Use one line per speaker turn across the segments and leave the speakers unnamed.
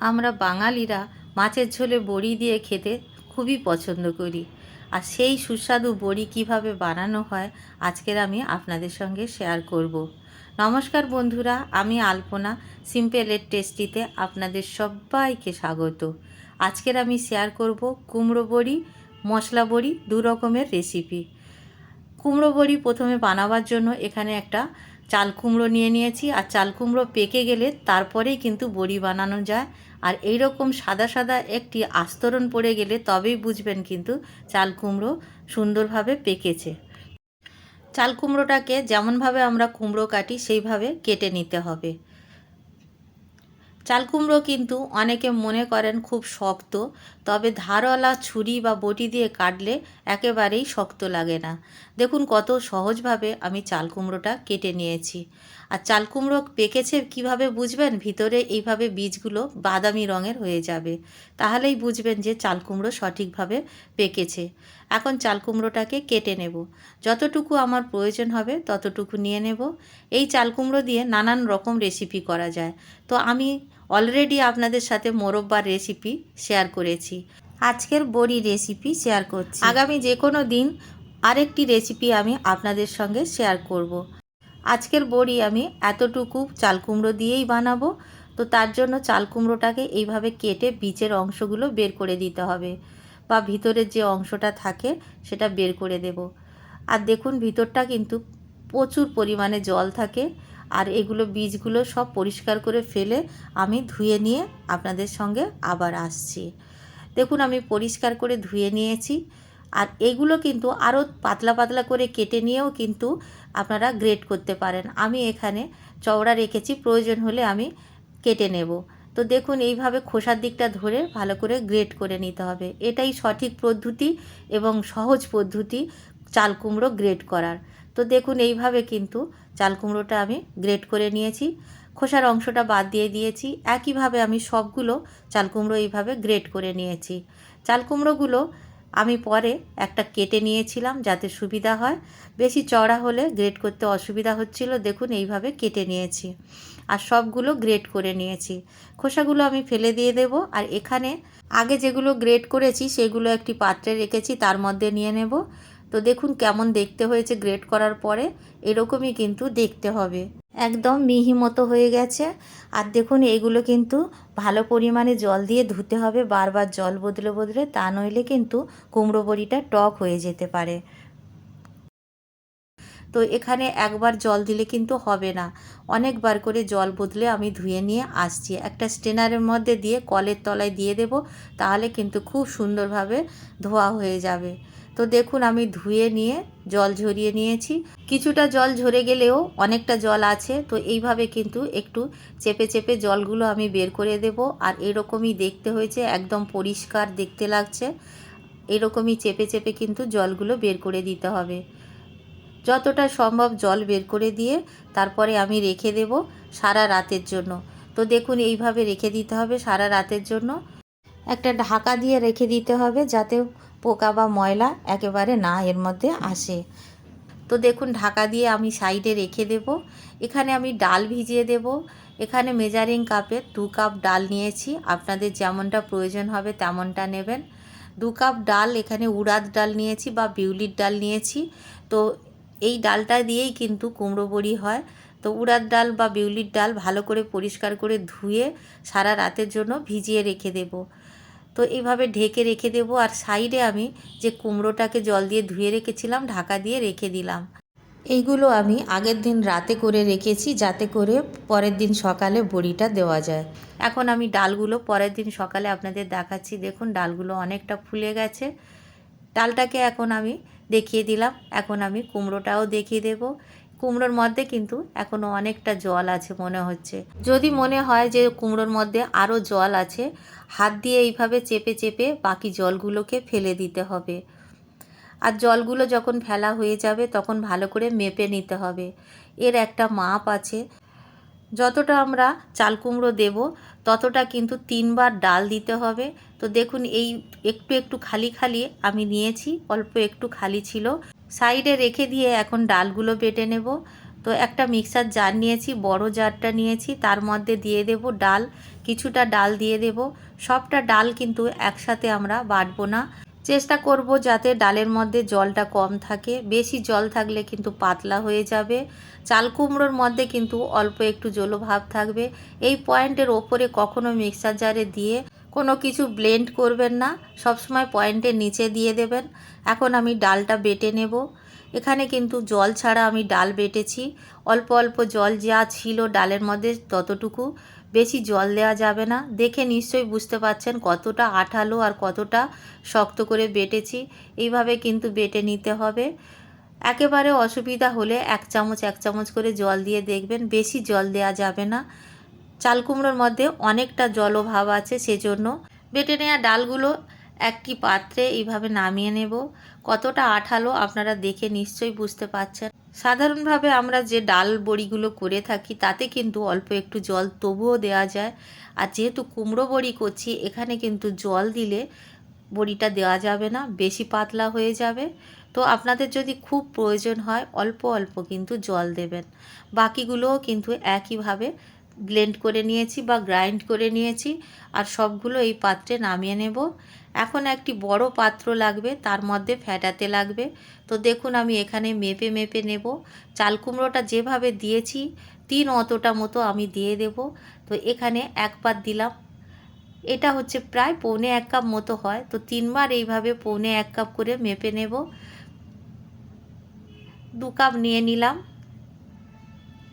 আমরা বাঙালিরা মাছের ঝোলে বড়ি দিয়ে খেতে খুবই পছন্দ করি। আর সেই সুস্বাদু বড়ি কীভাবে বানানো হয়, আজকের আমি আপনাদের সঙ্গে শেয়ার করব। নমস্কার বন্ধুরা, আমি আলপনা সিম্পল এর টেস্টিতে আপনাদের সবাইকে স্বাগত। আজকের আমি শেয়ার করব কুমড়ো বড়ি, মশলা বড়ি দু রকমের রেসিপি কুমড়ো বড়ি প্রথমে বানাবার জন্য এখানে একটা চাল কুমড়ো নিয়ে নিয়েছি আর চাল কুমড়ো পেকে গেলে তারপরেই কিন্তু বড়ি বানানো যায়। আর এই রকম সাদা সাদা একটি আস্তরণ পড়ে গেলে তবেই বুঝবেন কিন্তু চাল কুমড়ো সুন্দরভাবে পেকেছে। চাল কুমড়োটাকে যেমনভাবে আমরা কুমড়ো কাটি, সেইভাবে কেটে নিতে হবে। চাল কুমড়ো কিন্তু অনেকে মনে করেন খুব শক্ত, তবে ধারওয়ালা ছুরি বা বটি দিয়ে কাটলে একেবারেই শক্ত লাগে না। দেখুন কত সহজভাবে আমি চাল কুমড়োটা কেটে নিয়েছি। আর চাল কুমড়ো পেকেছে কীভাবে বুঝবেন? ভিতরে এইভাবে বীজগুলো বাদামি রঙের হয়ে যাবে। তাহলেই বুঝবেন যে চাল কুমড়ো সঠিকভাবে পেকেছে। এখন চাল কুমড়োটাকে কেটে নেব। যতটুকু আমার প্রয়োজন হবে ততটুকু নিয়ে নেব। এই চাল কুমড়ো দিয়ে নানান রকম রেসিপি করা যায়। তো আমি অলরেডি আপনাদের সাথে মোরব্বার রেসিপি শেয়ার করেছি। আজকের বড়ি রেসিপি শেয়ার করছি। আগামী যে কোনো দিন আরেকটি রেসিপি আমি আপনাদের সঙ্গে শেয়ার করব। আজকের বড়ি আমি এতটুকু চাল কুমড়ো দিয়েই বানাবো। তো তার জন্য চাল কুমড়োটাকে এইভাবে কেটে বীজের অংশগুলো বের করে দিতে হবে বা ভিতরের যে অংশটা থাকে সেটা বের করে দেব। আর দেখুন ভিতরটা কিন্তু প্রচুর পরিমাণে জল থাকে। আর এগুলো বীজগুলো সব পরিষ্কার করে ফেলে আমি ধুয়ে নিয়ে আপনাদের সঙ্গে আবার আসছি। দেখুন, আমি পরিষ্কার করে ধুয়ে নিয়েছি। আর এগুলো কিন্তু আরও পাতলা পাতলা করে কেটে নিয়েও কিন্তু আপনারা গ্রেড করতে পারেন। আমি এখানে চওড়া রেখেছি, প্রয়োজন হলে আমি কেটে নেব। তো দেখুন, এইভাবে খোসার দিকটা ধরে ভালো করে গ্রেড করে নিতে হবে। এটাই সঠিক পদ্ধতি এবং সহজ পদ্ধতি চাল কুমড়ো গ্রেট করার। তো দেখুন, এইভাবে কিন্তু চাল কুমড়োটা আমি গ্রেট করে নিয়েছি। খোসার অংশটা বাদ দিয়ে দিয়েছি। একইভাবে আমি সবগুলো চাল কুমড়ো এইভাবে গ্রেট করে নিয়েছি। চাল কুমড়োগুলো আমি পরে একটা কেটে নিয়েছিলাম যাতে সুবিধা হয়। বেশি চড়া হলে গ্রেট করতে অসুবিধা হচ্ছিল। দেখুন, এইভাবে কেটে নিয়েছি আর সবগুলো গ্রেট করে নিয়েছি। খোসাগুলো আমি ফেলে দিয়ে দেব আর এখানে আগে যেগুলো গ্রেট করেছি সেগুলো একটি পাত্রে রেখেছি, তার মধ্যে নিয়ে নেব। তো দেখুন কেমন দেখতে হয়েছে গ্রেট করার পরে, এরকমই কিন্তু দেখতে হবে। একদম মিহি মতো হয়ে গেছে। আর দেখুন, এগুলো কিন্তু ভালো পরিমাণে জল দিয়ে ধুতে হবে। বারবার জল বদলে বদলে তা নইলে কিন্তু কুমড়ো বড়িটা টক হয়ে যেতে পারে। তো এখানে একবার জল দিলে কিন্তু হবে না। অনেকবার করে জল বদলে আমি ধুয়ে নিয়ে আসছি। একটা স্টেনারের মধ্যে দিয়ে কলের তলায় দিয়ে দেব, তাহলে কিন্তু খুব সুন্দরভাবে ধোয়া হয়ে যাবে। তো দেখুন, আমি ধুয়ে নিয়ে জল ঝরিয়ে নিয়েছি। কিছুটা জল ঝরে গেলেও অনেকটা জল আছে, তো এইভাবে কিন্তু একটু চেপে চেপে জলগুলো আমি বের করে দেব। আর এরকমই দেখতে হয়েছে, একদম পরিষ্কার দেখতে লাগছে। এরকমই চেপে চেপে কিন্তু জলগুলো বের করে দিতে হবে। যতটা সম্ভব জল বের করে দিয়ে তারপরে আমি রেখে দেব সারা রাতের জন্য। তো দেখুন, এইভাবে রেখে দিতে হবে সারা রাতের জন্য। একটা ঢাকা দিয়ে রেখে দিতে হবে যাতে পোকা বা ময়লা একেবারে না এর মধ্যে আসে। তো দেখুন, ঢাকা দিয়ে আমি সাইডে রেখে দেব। এখানে আমি ডাল ভিজিয়ে দেব। এখানে মেজারিং কাপের দু কাপ ডাল নিয়েছি। আপনাদের যেমনটা প্রয়োজন হবে তেমনটা নেবেন। দু কাপ ডাল, এখানে উড়াদ ডাল নিয়েছি বা বিউলির ডাল নিয়েছি। তো এই ডালটা দিয়েই কিন্তু কুমড়ো বড়ি হয়। তো উড়ার ডাল বা বিউলির ডাল ভালো করে পরিষ্কার করে ধুয়ে সারা রাতের জন্য ভিজিয়ে রেখে দেবো। তো এইভাবে ঢেকে রেখে দেবো আর সাইডে আমি যে কুমড়োটাকে জল দিয়ে ধুয়ে রেখেছিলাম, ঢাকা দিয়ে রেখে দিলাম। এইগুলো আমি আগের দিন রাতে করে রেখেছি যাতে করে পরের দিন সকালে বড়িটা দেওয়া যায়। এখন আমি ডালগুলো পরের দিন সকালে আপনাদের দেখাচ্ছি। দেখুন, ডালগুলো অনেকটা ফুলে গেছে। ডালটাকে এখন আমি দেখিয়ে দিলাম। এখন আমি কুমড়োটাও দেখিয়ে দেব। কুমড়োর মধ্যে কিন্তু এখনও অনেকটা জল আছে মনে হচ্ছে। যদি মনে হয় যে কুমড়োর মধ্যে আরও জল আছে, হাত দিয়ে এইভাবে চেপে চেপে বাকি জলগুলোকে ফেলে দিতে হবে। আর জলগুলো যখন ফেলা হয়ে যাবে, তখন ভালো করে মেপে নিতে হবে। এর একটা মাপ আছে। যতটা আমরা চাল কুমড়ো দেব ততটা কিন্তু তিনবার ডাল দিতে হবে। তো দেখুন, এই একটু একটু খালি খালি আমি নিয়েছি, অল্প একটু খালি ছিল। সাইডে রেখে দিয়ে এখন ডালগুলো বেটে নেব। তো একটা মিক্সার জার নিয়েছি, বড় জারটা নিয়েছি, তার মধ্যে দিয়ে দেব ডাল, কিছুটা ডাল দিয়ে দেব। সবটা ডাল কিন্তু একসাথে আমরা বাটবো না। চেষ্টা করব যাতে ডালের মধ্যে জলটা কম থাকে। বেশি জল থাকলে কিন্তু পাতলা হয়ে যাবে। চাল কুমড়োর মধ্যে কিন্তু অল্প একটু জলো ভাব থাকবে। এই পয়েন্টের ওপরে কখনো মিক্সার জারে দিয়ে কোনো কিছু ব্লেন্ড করবেন না। সবসময় পয়েন্টের নিচে দিয়ে দেবেন। এখন আমি ডালটা বেটে নেব। এখানে কিন্তু জল ছাড়া আমি ডাল বেটেছি। অল্প অল্প জল যা ছিল ডালের মধ্যে ততটুকু। বেশি জল দেওয়া যাবে না। দেখে নিশ্চয়ই বুঝতে পাচ্ছেন কতটা আঠালো আর কতটা শক্ত করে বেটেছি। এইভাবে কিন্তু বেটে নিতে হবে। একেবারে অসুবিধা হলে এক চামচ এক চামচ করে জল দিয়ে দেখবেন, বেশি জল দেওয়া যাবে না। চাল কুমড়োর মধ্যে অনেকটা জলভাব আছে সেজন্য বেটে নেওয়া ডালগুলো একটি পাত্রে এইভাবে নামিয়ে নেব। কতটা আঠালো আপনারা দেখে নিশ্চয়ই বুঝতে পাচ্ছেন সাধারণভাবে আমরা যে ডাল বড়িগুলো করে থাকি, তাতে কিন্তু অল্প একটু জল তবুও দেওয়া যায়। আর যেহেতু কুমড়ো বড়ি করছি, এখানে কিন্তু জল দিলে বড়িটা দেওয়া যাবে না, বেশি পাতলা হয়ে যাবে। তো আপনাদের যদি খুব প্রয়োজন হয়, অল্প অল্প কিন্তু জল দেবেন। বাকিগুলোও কিন্তু একইভাবে ব্লেন্ড করে নিয়েছি বা গ্রাইন্ড করে নিয়েছি আর সবগুলো এই পাত্রে নামিয়ে নেব। এখন একটি বড় পাত্র লাগবে, তার মধ্যে ফ্যাটাতে লাগবে। তো দেখুন, আমি এখানে মেপে মেপে নেব। চাল কুমড়োটা যেভাবে দিয়েছি, তিন অতটা মতো আমি দিয়ে দেব। তো এখানে এক পাত দিলাম। এটা হচ্ছে প্রায় পৌনে এক কাপ মতো হয়। তো তিনবার এইভাবে পৌনে এক কাপ করে মেপে নেব। দু কাপ নিয়ে নিলাম।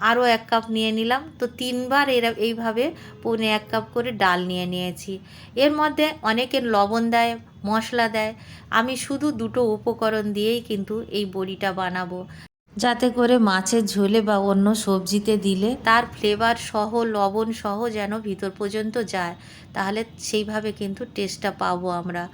আরও এক কাপ নিয়ে নিলাম। তো তিনবার এরা এইভাবে পৌনে এক কাপ করে ডাল নিয়ে নিয়েছি। এর মধ্যে অনেকে লবণ দেয়, মশলা দেয়। আমি শুধু দুটো উপকরণ দিয়েই কিন্তু এই বড়িটা বানাবো। যাতে করে মাছের ঝোলে বা অন্য সবজিতে দিলে তার ফ্লেভার সহ, লবণ সহ যেন ভিতর পর্যন্ত যায়, তাহলে সেইভাবে কিন্তু টেস্টটা পাবো আমরা।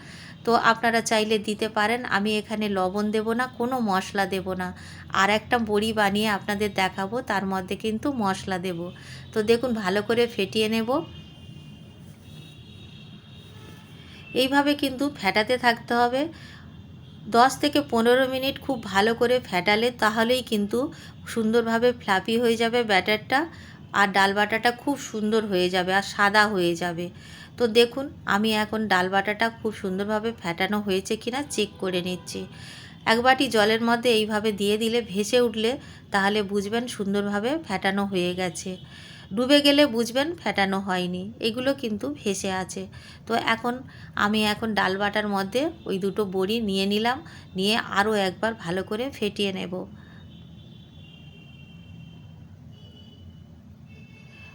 তো আপনারা চাইলে দিতে পারেন, আমি এখানে লবণ দেব না, কোনো মশলা দেব না। আর একটা বড়ি বানিয়ে আপনাদের দেখাবো, তার মধ্যে কিন্তু মশলা দেব। তো দেখুন, ভালো করে ফেটিয়ে নেব। এইভাবে কিন্তু ফেটাতে থাকতে হবে। দশ থেকে পনেরো মিনিট খুব ভালো করে ফেটালে তাহলেই কিন্তু সুন্দরভাবে ফ্লাপি হয়ে যাবে ব্যাটারটা আর ডাল বাটাটা খুব সুন্দর হয়ে যাবে আর সাদা হয়ে যাবে। তো দেখুন, আমি এখন ডাল বাটাটা খুব সুন্দরভাবে ফ্যাটানো হয়েছে কিনা চেক করে নিচ্ছি। এক বাটি জলের মধ্যে এইভাবে দিয়ে দিলে ভেসে উঠলে তাহলে বুঝবেন সুন্দরভাবে ফ্যাটানো হয়ে গেছে। ডুবে গেলে বুঝবেন ফেটানো হয়নি। এগুলো কিন্তু ভেসে আছে। তো এখন আমি এখন ডাল বাটার মধ্যে ওই দুটো বড়ি নিয়ে নিলাম, নিয়ে আরও একবার ভালো করে ফেটিয়ে নেব।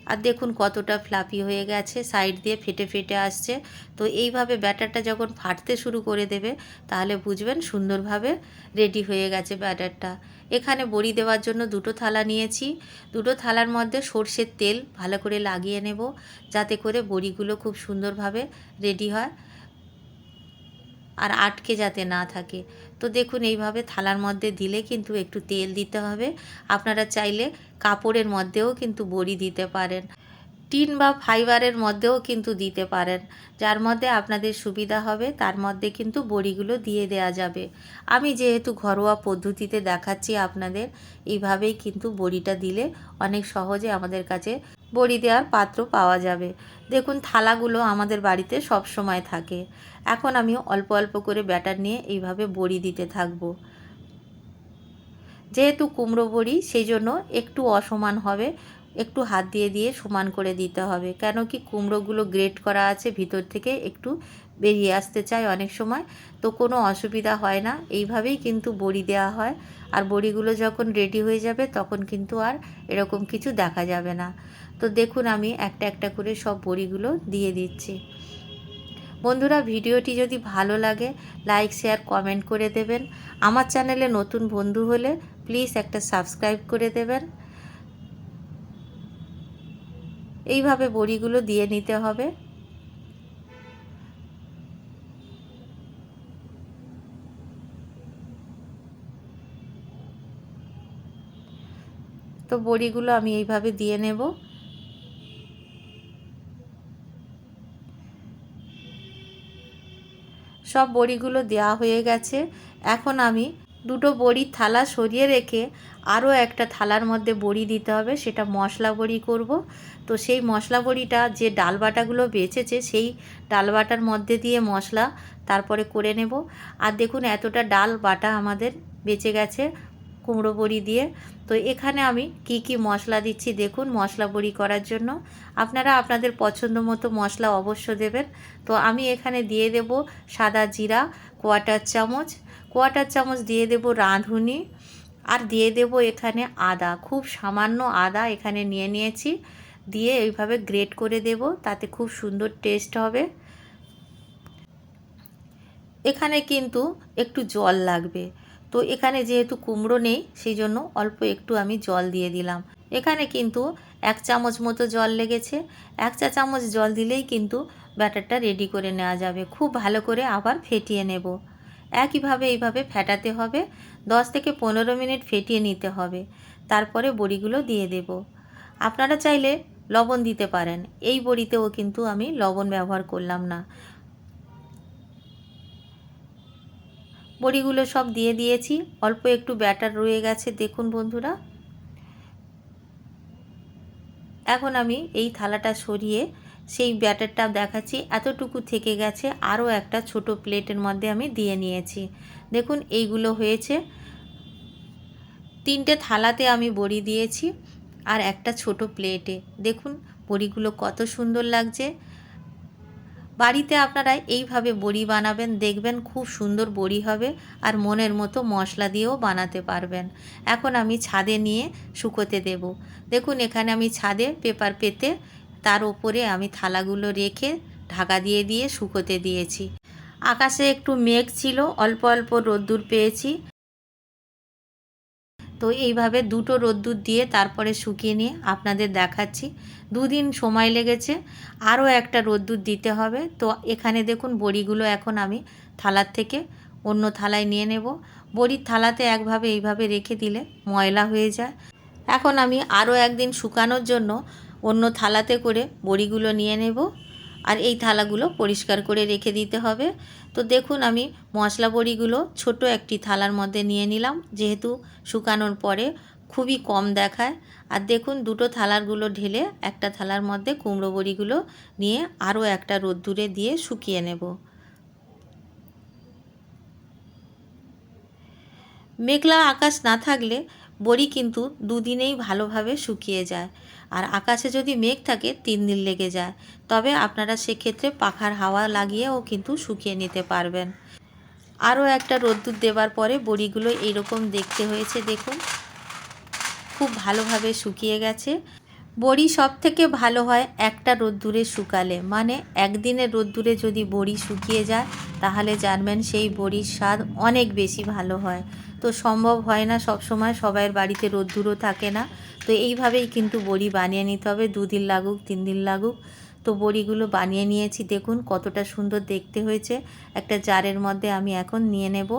আর দেখুন কতটা ফ্লাফি হয়ে গেছে সাইড দিয়ে ফেটে ফেটে আসছে। তো এইভাবে ব্যাটারটা যখন ফাটতে শুরু করে দেবে, তাহলে বুঝবেন সুন্দরভাবে রেডি হয়ে গেছে ব্যাটারটা। এখানে বড়ি দেওয়ার জন্য দুটো থালা নিয়েছি। দুটো থালার মধ্যে সর্ষের তেল ভালো করে লাগিয়ে নেব, যাতে করে বড়িগুলো খুব সুন্দরভাবে রেডি হয়। আর আটকে যাতে না থাকে। তো দেখুন, এইভাবে থালার মধ্যে দিলে কিন্তু একটু তেল দিতে হবে। আপনারা চাইলে কাপড়ের মধ্যেও কিন্তু বড়ি দিতে পারেন। টিন বা ফাইবারের মধ্যেও কিন্তু দিতে পারেন। যার মধ্যে আপনাদের সুবিধা হবে, তার মধ্যে কিন্তু বড়িগুলো দিয়ে দেয়া যাবে। আমি যেহেতু ঘরোয়া পদ্ধতিতে দেখাচ্ছি আপনাদের, এইভাবেই কিন্তু বড়িটা দিলে অনেক সহজে আমাদের কাছে বড়ি দেওয়ার পাত্র পাওয়া যাবে। দেখুন, থালাগুলো আমাদের বাড়িতে সব সময় থাকে। এখন আমি অল্প অল্প করে ব্যাটার নিয়ে এইভাবে বড়ি দিতে থাকব। যেহেতু কুমড়ো বড়ি সেই জন্য একটু অসমান হবে। একটু হাত দিয়ে দিয়ে সমান করে দিতে হবে। কেন কি কুমড়োগুলো গ্রেট করা আছে, ভিতর থেকে একটু বেরিয়ে আসতে চায় অনেক সময়। তো কোনো অসুবিধা হয় না। এইভাবেই কিন্তু বড়ি দেওয়া হয়। আর বড়িগুলো যখন রেডি হয়ে যাবে, তখন কিন্তু আর এরকম কিছু দেখা যাবে না। তো দেখুন, আমি একটা একটা করে সব বড়িগুলো দিয়ে দিচ্ছি। বন্ধুরা, ভিডিওটি যদি ভালো লাগে লাইক শেয়ার কমেন্ট করে দেবেন। আমার চ্যানেলে নতুন বন্ধু হলে প্লিজ একটা সাবস্ক্রাইব করে দেবেন। এইভাবে বড়িগুলো দিয়ে নিতে হবে। তো বড়িগুলো আমি এইভাবে দিয়ে নেব। সব বড়িগুলো দেওয়া হয়ে গেছে। এখন আমি দুটো বড়ির থালা সরিয়ে রেখে আরও একটা থালার মধ্যে বড়ি দিতে হবে, সেটা মশলা বড়ি করব। তো সেই মশলা বড়িটা, যে ডাল বাটাগুলো বেঁচেছে, সেই ডাল বাটার মধ্যে দিয়ে মশলা তারপরে করে নেব। আর দেখুন, এতটা ডাল বাটা আমাদের বেঁচে গেছে। কুমড়ো বড়ি দিয়ে। তো এখানে আমি কি কি মশলা দিচ্ছি দেখুন, মশলা বড়ি করার জন্য। আপনারা আপনাদের পছন্দ মতো মশলা অবশ্য দেবেন। তো আমি এখানে দিয়ে দেব সাদা জিরা, কোয়াটার চামচ। কোয়াটার চামচ দিয়ে দেব রাঁধুনি। আর দিয়ে দেব এখানে আদা, খুব সামান্য আদা এখানে নিয়ে নিয়েছি। দিয়ে এইভাবে গ্রেট করে দেব, তাতে খুব সুন্দর টেস্ট হবে। এখানে কিন্তু একটু জল লাগবে। তো এখানে যেহেতু কুমড়ো নেই, সেই জন্য অল্প একটু আমি জল দিয়ে দিলাম। এখানে কিন্তু এক চামচ মতো জল লেগেছে। এক চা চামচ জল দিলেই কিন্তু ব্যাটারটা রেডি করে নেওয়া যাবে। খুব ভালো করে আবার ফেটিয়ে নেব। একইভাবে এইভাবে ফেটাতে হবে। দশ থেকে পনেরো মিনিট ফেটিয়ে নিতে হবে। তারপরে বড়িগুলো দিয়ে দেব। আপনারা চাইলে লবণ দিতে পারেন। এই বড়িতেও কিন্তু আমি লবণ ব্যবহার করলাম না। বড়িগুলো সব দিয়ে দিয়েছি। অল্প একটু ব্যাটার রয়ে গেছে। দেখুন বন্ধুরা। এখন আমি এই থালাটা সরিয়ে সেই ব্যাটারটা দেখাচ্ছি। এতটুকু থেকে গেছে। আরও একটা ছোট প্লেটের মধ্যে আমি দিয়ে নিয়েছি। দেখুন, এইগুলো হয়েছে। তিনটে থালাতে আমি বড়ি দিয়েছি আর একটা ছোট প্লেটে। দেখুন, বড়িগুলো কত সুন্দর লাগছে। বাড়িতে আপনারা এইভাবে বড়ি বানাবেন, দেখবেন খুব সুন্দর বড়ি হবে আর মনের মতো মশলা দিয়েও বানাতে পারবেন। এখন আমি ছাদে নিয়ে শুকোতে দেব। দেখুন, এখানে আমি ছাদে পেপার পেতে তার উপরে আমি থালাগুলো রেখে ঢাকা দিয়ে দিয়ে শুকোতে দিয়েছি। আকাশে একটু মেঘ ছিল, অল্প অল্প রোদ্দুর পেয়েছি। তো এইভাবে দুটো রোদ্দুর দিয়ে তারপরে শুকিয়ে নিয়ে আপনাদের দেখাচ্ছি। দুদিন সময় লেগেছে, আরও একটা রোদ্দুর দিতে হবে। তো এখানে দেখুন বড়িগুলো এখন আমি থালার থেকে অন্য থালায় নিয়ে নেব। বড়ির থালাতে একভাবে এইভাবে রেখে দিলে ময়লা হয়ে যায়। এখন আমি আরও একদিন শুকানোর জন্য অন্য থালাতে করে বড়িগুলো নিয়ে নেব। আর এই থালাগুলো পরিষ্কার করে রেখে দিতে হবে। তো দেখুন আমি মশলা বড়িগুলো ছোট একটি থালার মধ্যে নিয়ে নিলাম। যেহেতু শুকানোর পরে খুবই কম দেখায়। আর দেখুন দুটো থালারগুলো ঢেলে একটা থালার মধ্যে কুমড়ো বড়িগুলো নিয়ে আরও একটা রোদ্দুরে দিয়ে শুকিয়ে নেব। মেঘলা আকাশ না থাকলে বড়ি কিন্তু দুদিনেই ভালোভাবে শুকিয়ে যায়। আর আকাশে যদি মেঘ থাকে, তিন দিন লেগে যায়। তবে আপনারা সেক্ষেত্রে পাখার হাওয়া লাগিয়েও কিন্তু শুকিয়ে নিতে পারবেন। আরও একটা রোদ্দুর দেওয়ার পরে বড়িগুলো এইরকম দেখতে হয়েছে, দেখুন। খুব ভালোভাবে শুকিয়ে গেছে। বড়ি সব থেকে ভালো হয় একটা রোদ্দুরে শুকালে। মানে একদিনের রোদ্দুরে যদি বড়ি শুকিয়ে যায়, তাহলে জানবেন সেই বড়ির স্বাদ অনেক বেশি ভালো হয়। তো সম্ভব হয় না সব সময় সবাইয়ের বাড়িতে রোদ্দুরও থাকে না। তো এইভাবেই কিন্তু বড়ি বানিয়ে নিতে হবে, দুদিন লাগুক তিন দিন লাগুক। তো বড়িগুলো বানিয়ে নিয়েছি, দেখুন কতটা সুন্দর দেখতে হয়েছে। একটা জারের মধ্যে আমি এখন নিয়ে নেব।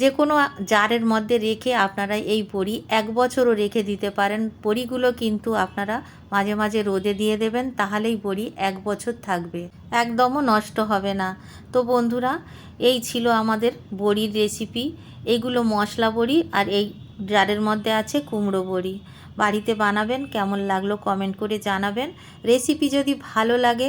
যে কোনো জারের মধ্যে রেখে আপনারা এই বড়ি এক বছরও রেখে দিতে পারেন। বড়িগুলো কিন্তু আপনারা মাঝে মাঝে রোদে দিয়ে দেবেন, তাহলেই বড়ি এক বছর থাকবে। একদমও নষ্ট হবে না। তো বন্ধুরা, এই ছিল আমাদের বড়ির রেসিপি এইগুলো মশলা বড়ি আর এই জারের মধ্যে আছে কুমড়ো বড়ি। বাড়িতে বানাবেন, কেমন লাগল কমেন্ট করে জানাবেন। রেসিপি যদি ভালো লাগে